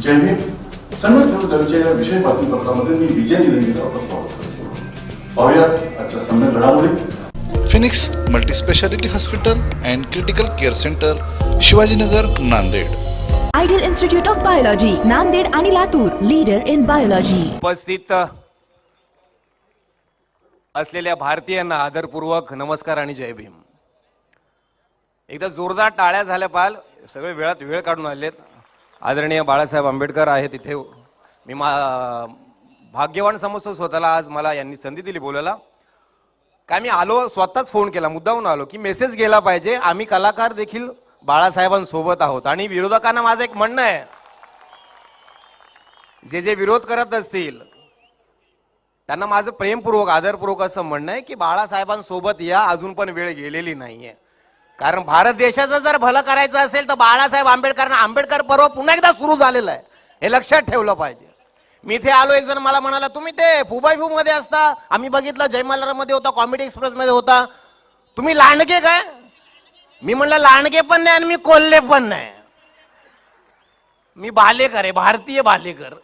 जय भीम सम्यक विरुद्धच्या या विषय बातमीपत्रामध्ये मी विजय निलंगेकर आपलं स्वागत करतो. पाहुयात आजच्या सम्यक घडामोडी. Phoenix multispeciality hospital and critical care centre Shivajinagar Nanded. Ideal institute of biology Nanded आणि लातूर लीडर इन बायोलॉजी उपस्थित असलेल्या भारतीयांना आदरपूर्वक नमस्कार आणि जय भीम. एकदा जोरदार टाळ्या झाल्या पाल सगळे वेळात वेळ काढून आलेत. आदरणीय बाळासाहेब आंबेडकर आहेत तिथे मी मा भाग्यवान समजतो स्वतःला आज मला यांनी संधी दिली बोलायला. काय मी आलो स्वतःच फोन केला मुद्दाहून आलो की मेसेज गेला पाहिजे. आम्ही कलाकार देखील बाळासाहेबांसोबत आहोत. आणि विरोधकांना माझं एक म्हणणं आहे. जे जे विरोध करत असतील त्यांना माझं प्रेमपूर्वक आदरपूर्वक असं म्हणणं आहे की बाळासाहेबांसोबत या अजून पण वेळ गेलेली नाहीये. कारण भारत देशाचं जर भलं करायचं असेल तर बाळासाहेब आंबेडकरांना आंबेडकर पर्व पुन्हा एकदा सुरू झालेलं आहे. हे लक्षात ठेवलं पाहिजे. मी इथे आलो एक जण मला म्हणाला तुम्ही ते फुबाईफू मध्ये असता. आम्ही बघितलं जयमल्लारा मध्ये होता कॉमेडी एक्सप्रेस मध्ये होता. तुम्ही लांडगे काय? मी म्हणलं लांडगे पण नाही आणि मी कोल्हे पण नाही. मी भालेकर आहे भारतीय भालेकर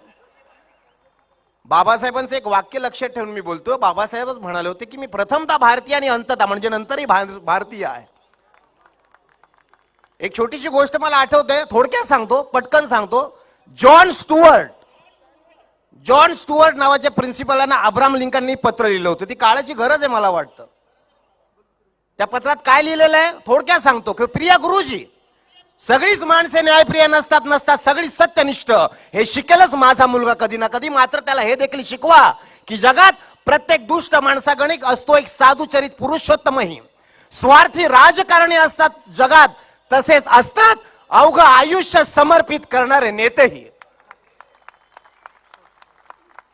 बाबासाहेबांचं एक वाक्य लक्षात ठेवून मी बोलतो बाबासाहेबच म्हणाले होते की मी प्रथमता भारतीय आणि अंतता म्हणजे नंतरही भार- भारतीय आहे. एक छोटीशी गोष्ट मला आठवते थोडक्यात सांगतो पटकन सांगतो. जॉन स्टुअर्ट जॉन स्टुअर्ट नावाच्या प्रिन्सिपलांना अब्राम लिंकननी पत्र लिहिलं होतं. ती काळाची गरज आहे मला वाटतं. त्या पत्रात काय लिहिलेलं आहे? थोडक्यात सांगतो. की प्रिया गुरुजी सगळीच माणसे न्यायप्रिय नसतात नसतात सगळी सत्यनिष्ठ. हे शिकेलच माझा मुलगा कधी ना कधी. मात्र त्याला हे देखील शिकवा की जगात प्रत्येक दुष्ट माणसागणिक असतो एक साधुचरित पुरुषोत्तमही. स्वार्थी राजकारणी असतात जगात. तसेच असतात अवघ आयुष्य समर्पित करणारे नेतेही.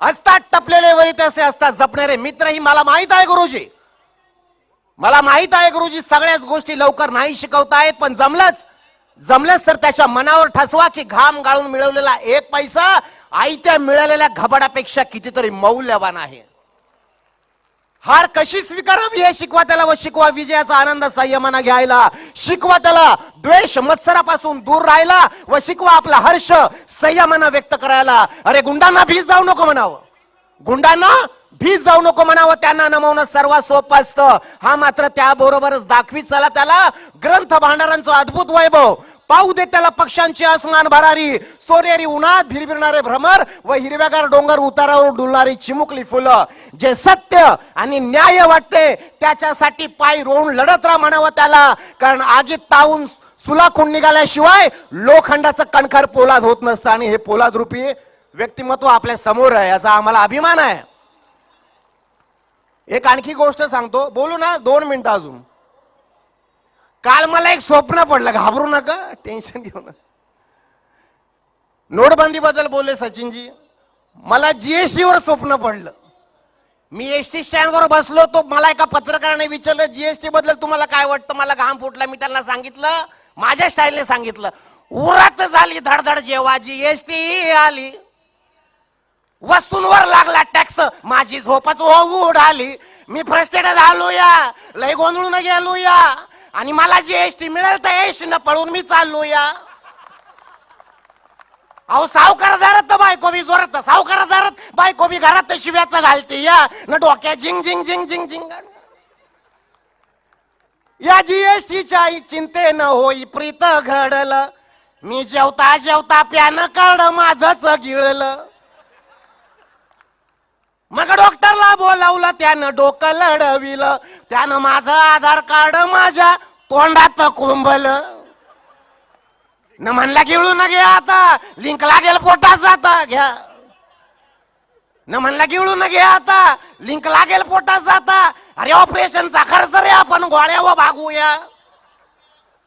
असतात टपलेले वरी तसे असतात जपणारे मित्रही. मला माहीत आहे गुरुजी. मला माहीत आहे गुरुजी सगळ्याच गोष्टी लवकर नाही शिकवतायत पण जमलंच. जमलंच तर त्याच्या मनावर ठसवा की घाम गाळून मिळवलेला एक पैसा आयत्या मिळालेल्या घबाडापेक्षा कितीतरी मौल्यवान आहे. हार कशी स्वीकारावी हे शिकवा त्याला व शिकवा विजयाचा आनंद संयमाना घ्यायला. शिकवा त्याला द्वेष मत्सरापासून दूर राहायला व शिकवा आपला हर्ष संयमानं व्यक्त करायला. अरे गुंडांना भीज जाऊ नको म्हणावं. गुंडांना भीज जाऊ नको म्हणावं त्यांना नमवणं सर्वात सोपं असतं. हा मात्र त्याबरोबरच दाखवीत चला त्याला. ग्रंथ भांडारांचं अद्भुत वैभव. पाहू दे त्याला पक्ष्यांची आसमान भरारी. सोनेरी उन्हात भिरभिरणारे भ्रमर व हिरव्यागार डोंगर उतारावर डुलणारी चिमुकली फुलं. जे सत्य आणि न्याय वाटते त्याच्यासाठी पाय रोवून लढत राहा म्हणावं त्याला. कारण आगीत तावून सुलाखून निघाल्याशिवाय लोखंडाचं कणखर पोलाद होत नसतं. आणि हे पोलाद रूपी व्यक्तिमत्व आपल्यासमोर आहे याचा आम्हाला अभिमान आहे. एक आणखी गोष्ट सांगतो. बोलू ना दोन मिनिटं अजून. काल मला एक स्वप्न पडलं घाबरू नका टेन्शन घेऊ नका. नोटबंदीबद्दल बोलले सचिनजी. मला जीएसटी वर स्वप्न पडलं. मी एस टी स्टँडवर बसलो तो मला एका पत्रकाराने विचारलं जीएसटी बद्दल तुम्हाला काय वाटतं? मला घाम फुटला मी त्यांना सांगितलं माझ्या स्टाईलने सांगितलं. उरात झाली धडधड जेव्हा जीएसटी आली. वस्तूंवर लागला टॅक्स माझी झोपच उडाली मी फ्रस्ट्रेटेड आलो या लय गोंधळून गेलो या आणि मला जी एश टी मिळेल तर एस न पळून मी चाललो या. अहो सावकार धरत बायको मी जोरात सावकार धरत बायको मी घरात तर शिव्याचं घालते या. न डोक्या झिंग झिंग झिंग झिंग झिंग. या जीएसटीच्या चिंते न होई प्रीत घडलं. मी जेवता जेवता प्यान कड माझच गिळलं. मग डॉक्टरला बोलावलं त्यानं डोकं लढविलं. त्यानं माझं आधार कार्ड माझ्या तोंडात कोंबलं. न म्हणला गिळू न घ्या आता. लिंक लागेल पोटात जाता घ्या. न म्हणला गिळू न घ्या आता. लिंक लागेल पोटात जाता अरे ऑपरेशनचा खर्च रे आपण गोळ्या व भागूया.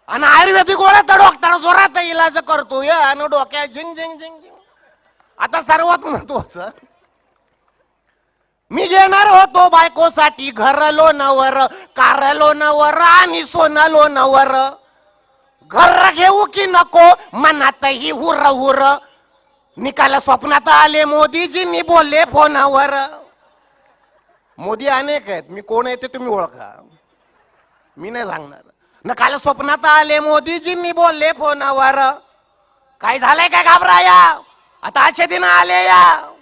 आणि आयुर्वेदिक गोळ्या तर डॉक्टर जोरात इलाज करतोय. आणि डोक्या झिंग झिंग झिंग झिंग. आता सर्वात महत्वाचं मी घेणार होतो बायकोसाठी घर लोनवर कार लोनवर आणि सोनं लोनवर घर घेऊ की नको मनातही हुर हुर. निकाल स्वप्नात आले मोदीजींनी बोलले फोनावर. मोदी अनेक आहेत मी कोण आहे ते तुम्ही ओळखा. मी नाही सांगणार. न काल स्वप्नात आले मोदीजींनी बोलले फोनावर. काय झालंय काय घाबराया? आता असे दिन आले या.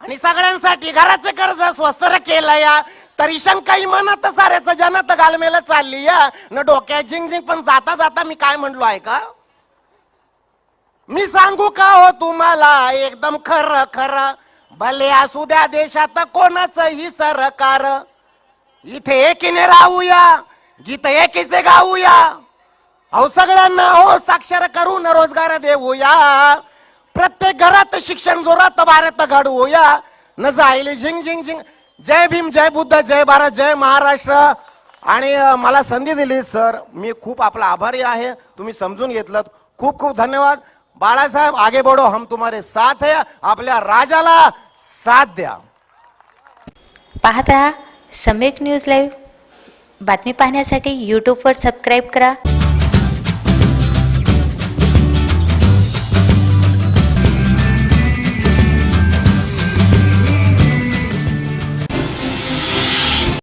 आणि सगळ्यांसाठी घराचे कर्ज स्वस्त केलं या. तरी शंकाई म्हणत साऱ्याचं जनत घालमेल चालली या. न डोक्यात झिंग झिंग पण जाता जाता मी काय म्हणलो आहे का? मी सांगू का हो तुम्हाला? एकदम खरं खरं. भले असू द्या देशात कोणाचंही सरकार. इथे एकीने राहूया गीत एकीचे गाऊया. अहो सगळ्यांना हो साक्षर करून रोजगार देऊया. प्रत्येक घरात शिक्षण जोरात भारत घडवूया न जायले झिंग झिंग झिंग. जय भीम जय बुद्ध जय भारत जय महाराष्ट्र. आणि मला संधी दिली सर. मी खूप आपला आभारी आहे. तुम्ही समजून घेतलं खूप खूप धन्यवाद. बाळासाहेब आगे बढो. हम तुम्हारे साथ है. आपल्या राजाला साथ द्या. पाहत राहा सम्यक न्यूज लाईव्ह. बातमी पाहण्यासाठी यूट्यूबवर सबस्क्राईब करा.